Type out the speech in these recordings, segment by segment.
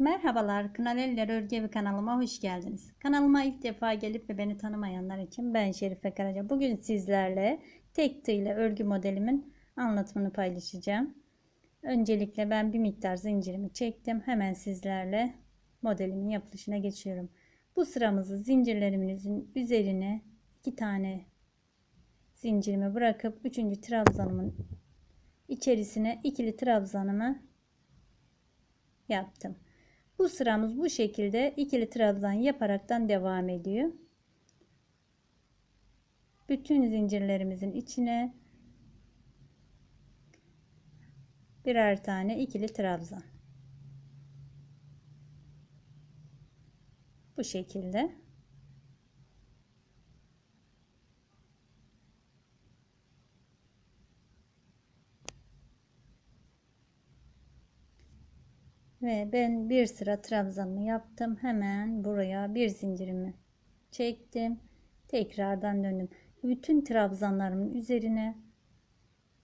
Merhabalar, Kınal Eller Örgü Evi kanalıma hoş geldiniz. Kanalıma ilk defa gelip ve beni tanımayanlar için ben Şerife Karaca. Bugün sizlerle tek tığ ile örgü modelimin anlatımını paylaşacağım. Öncelikle ben bir miktar zincirimi çektim. Hemen sizlerle modelimin yapılışına geçiyorum. Bu sıramızı zincirlerimizin üzerine iki tane zincirimi bırakıp üçüncü trabzanımın içerisine ikili trabzanımı yaptım. Bu sıramız bu şekilde ikili trabzan yaparaktan devam ediyor. Bütün zincirlerimizin içine birer tane ikili trabzan. Bu şekilde. Ve ben bir sıra trabzanımı yaptım. Hemen buraya bir zincirimi çektim. Tekrardan döndüm. Bütün trabzanlarımın üzerine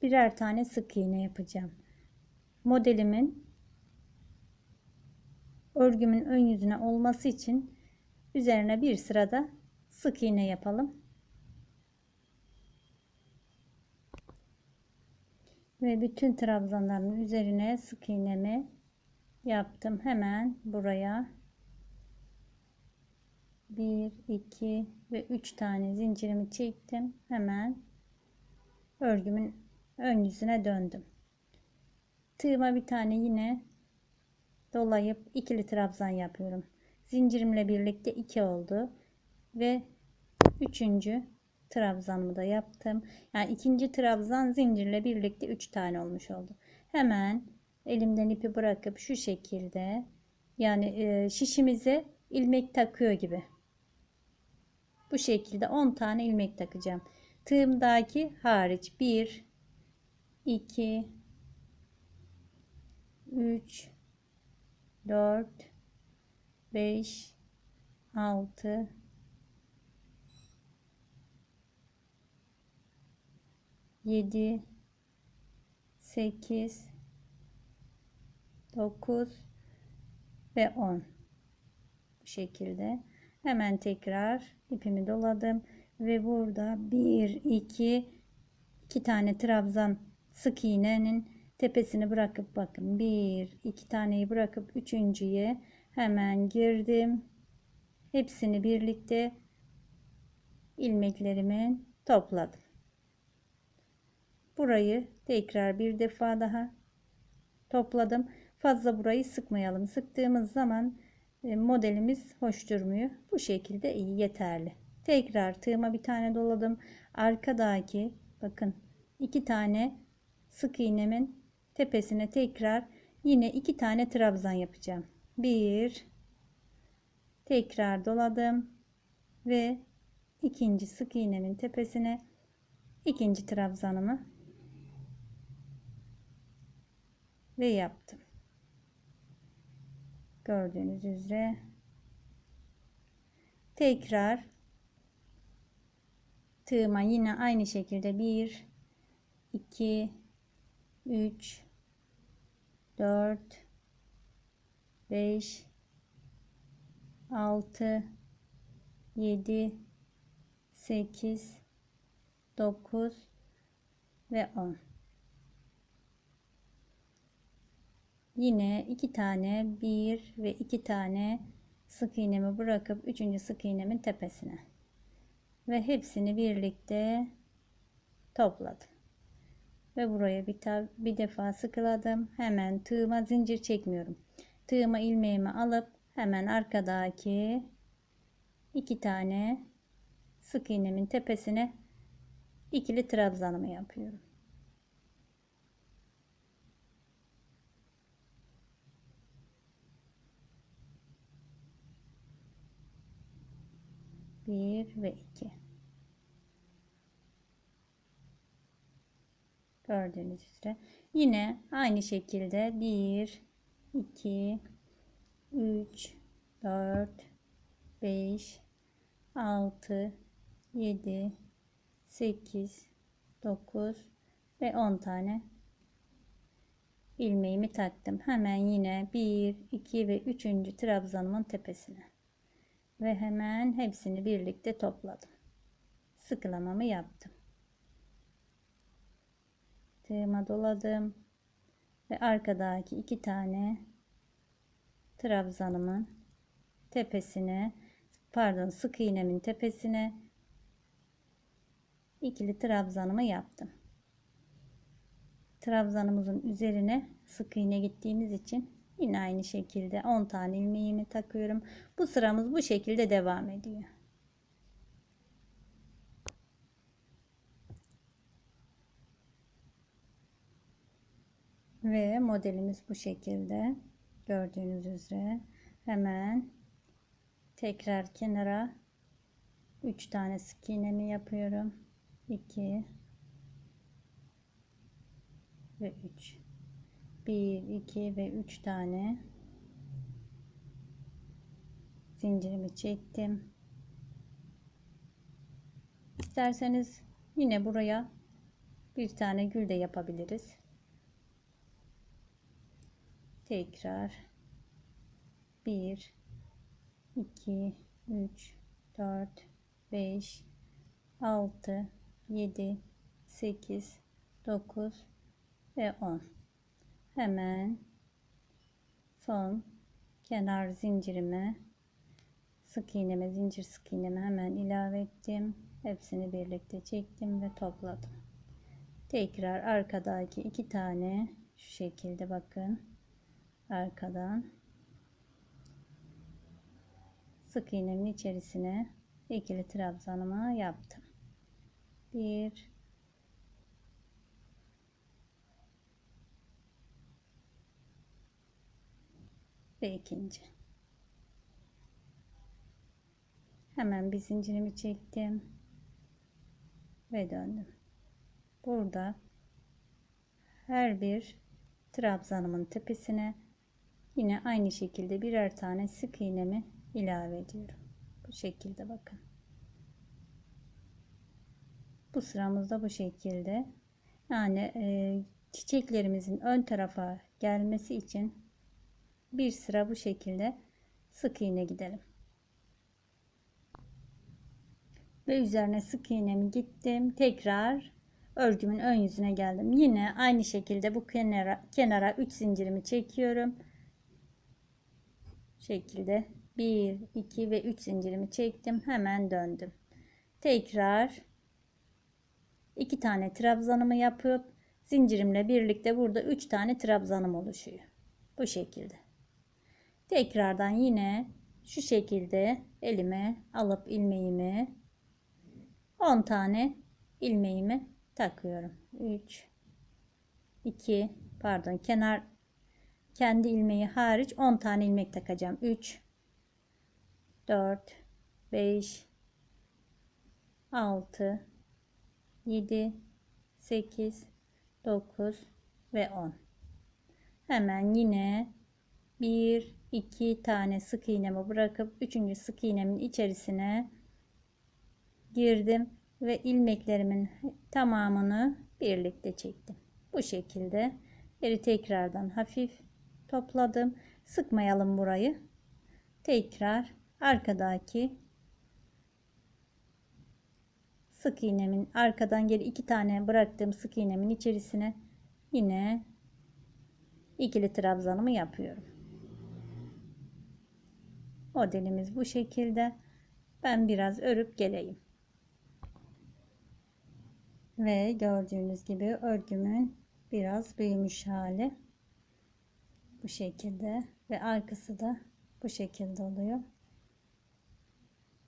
birer tane sık iğne yapacağım. Modelimin örgümün ön yüzüne olması için üzerine bir sırada sık iğne yapalım. Ve bütün trabzanların üzerine sık iğnemi yaptım. Hemen buraya 1 2 ve 3 tane zincirimi çektim. Hemen örgümün ön yüzüne döndüm. Tığıma bir tane yine dolayıp ikili trabzan yapıyorum. Zincirimle birlikte 2 oldu ve üçüncü trabzanımı da yaptım. Yani ikinci trabzan zincirle birlikte 3 tane olmuş oldu. Hemen elimden ipi bırakıp şu şekilde yani e, şişimize ilmek takıyor gibi. Bu şekilde 10 tane ilmek takacağım. Tığımdaki hariç 1 2 3 4 5 6 7 8 9 ve 10 bu şekilde. Hemen tekrar ipimi doladım ve burada 1 2 2 tane trabzan sık iğnenin tepesini bırakıp bakın. 1 2 taneyi bırakıp üçüncüye hemen girdim. Hepsini birlikte ilmeklerimi topladım. Burayı tekrar bir defa daha topladım fazla burayı sıkmayalım. Sıktığımız zaman e, modelimiz hoş durmuyor. Bu şekilde iyi yeterli. Tekrar tığıma bir tane doladım. Arkadaki bakın iki tane sık iğnemin tepesine tekrar yine iki tane trabzan yapacağım. Bir tekrar doladım ve ikinci sık iğnemin tepesine ikinci trabzanımı ve yaptım. Gördüğünüz üzere tekrar tığıma yine aynı şekilde 1 2 3 4 5 6 7 8 9 ve 10 yine iki tane bir ve iki tane sık iğnemi bırakıp üçüncü sık iğnemin tepesine ve hepsini birlikte topladım. Ve buraya bir, bir defa sıkıladım. Hemen tığıma zincir çekmiyorum. Tığıma ilmeğimi alıp hemen arkadaki iki tane sık iğnemin tepesine ikili trabzanımı yapıyorum bir ve iki gördüğünüz üzere yine aynı şekilde bir iki üç dört beş altı yedi sekiz dokuz ve on tane ilmeğimi taktım. Hemen yine 1, 2 ve 3. trabzanımın tepesine. Ve hemen hepsini birlikte topladım. Sıkılamamı yaptım. Tığıma doladım. Ve arkadaki iki tane trabzanımın tepesine pardon sık iğnemin tepesine ikili trabzanımı yaptım. Trabzanımızın üzerine sık iğne gittiğimiz için yine aynı şekilde 10 tane ilmeğimi takıyorum. Bu sıramız bu şekilde devam ediyor. Ve modelimiz bu şekilde. Gördüğünüz üzere hemen tekrar kenara 3 tane sık iğnemi yapıyorum. 2 ve 3 1 2 ve 3 tane zincirimi çektim. İsterseniz yine buraya bir tane gül de yapabiliriz. Tekrar 1 2 3 4 5 6 7 8 9 ve 10 hemen son kenar zincirime sık iğneme zincir sık iğneme hemen ilave ettim. Hepsini birlikte çektim ve topladım. Tekrar arkadaki iki tane şu şekilde bakın. Arkadan sık iğnemin içerisine ikili trabzanımı yaptım. Bir ve ikinci. Hemen bir zincirimi çektim ve döndüm. Burada her bir trabzanımın tepesine yine aynı şekilde birer tane sık iğnemi ilave ediyorum. Bu şekilde bakın. Bu sıramızda bu şekilde. Yani e, çiçeklerimizin ön tarafa gelmesi için bir sıra bu şekilde sık iğne gidelim. Ve üzerine sık iğnemi gittim. Tekrar örgümün ön yüzüne geldim. Yine aynı şekilde bu kenara kenara 3 zincirimi çekiyorum. Şekilde 1 2 ve 3 zincirimi çektim. Hemen döndüm. Tekrar 2 tane trabzanımı yapıp zincirimle birlikte burada 3 tane trabzanım oluşuyor. Bu şekilde. Tekrardan yine şu şekilde elime alıp ilmeğimi 10 tane ilmeğimi takıyorum. 3 2 pardon kenar kendi ilmeği hariç 10 tane ilmek takacağım. 3 4 5 6 7 8 9 ve 10 hemen yine 1 2 tane sık iğnemi bırakıp 3. sık iğnemin içerisine girdim ve ilmeklerimin tamamını birlikte çektim. Bu şekilde geri tekrardan hafif topladım. Sıkmayalım burayı. Tekrar arkadaki sık iğnemin arkadan geri iki tane bıraktığım sık iğnemin içerisine yine ikili trabzanımı yapıyorum. Modelimiz bu şekilde. Ben biraz örüp geleyim. Ve gördüğünüz gibi örgümün biraz büyümüş hali. Bu şekilde ve arkası da bu şekilde oluyor.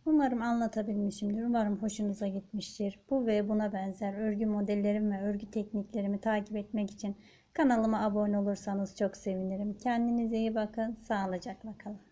Umarım anlatabilmişimdir. Umarım hoşunuza gitmiştir. Bu ve buna benzer örgü modellerim ve örgü tekniklerimi takip etmek için kanalıma abone olursanız çok sevinirim. Kendinize iyi bakın. Sağlıcakla kalın.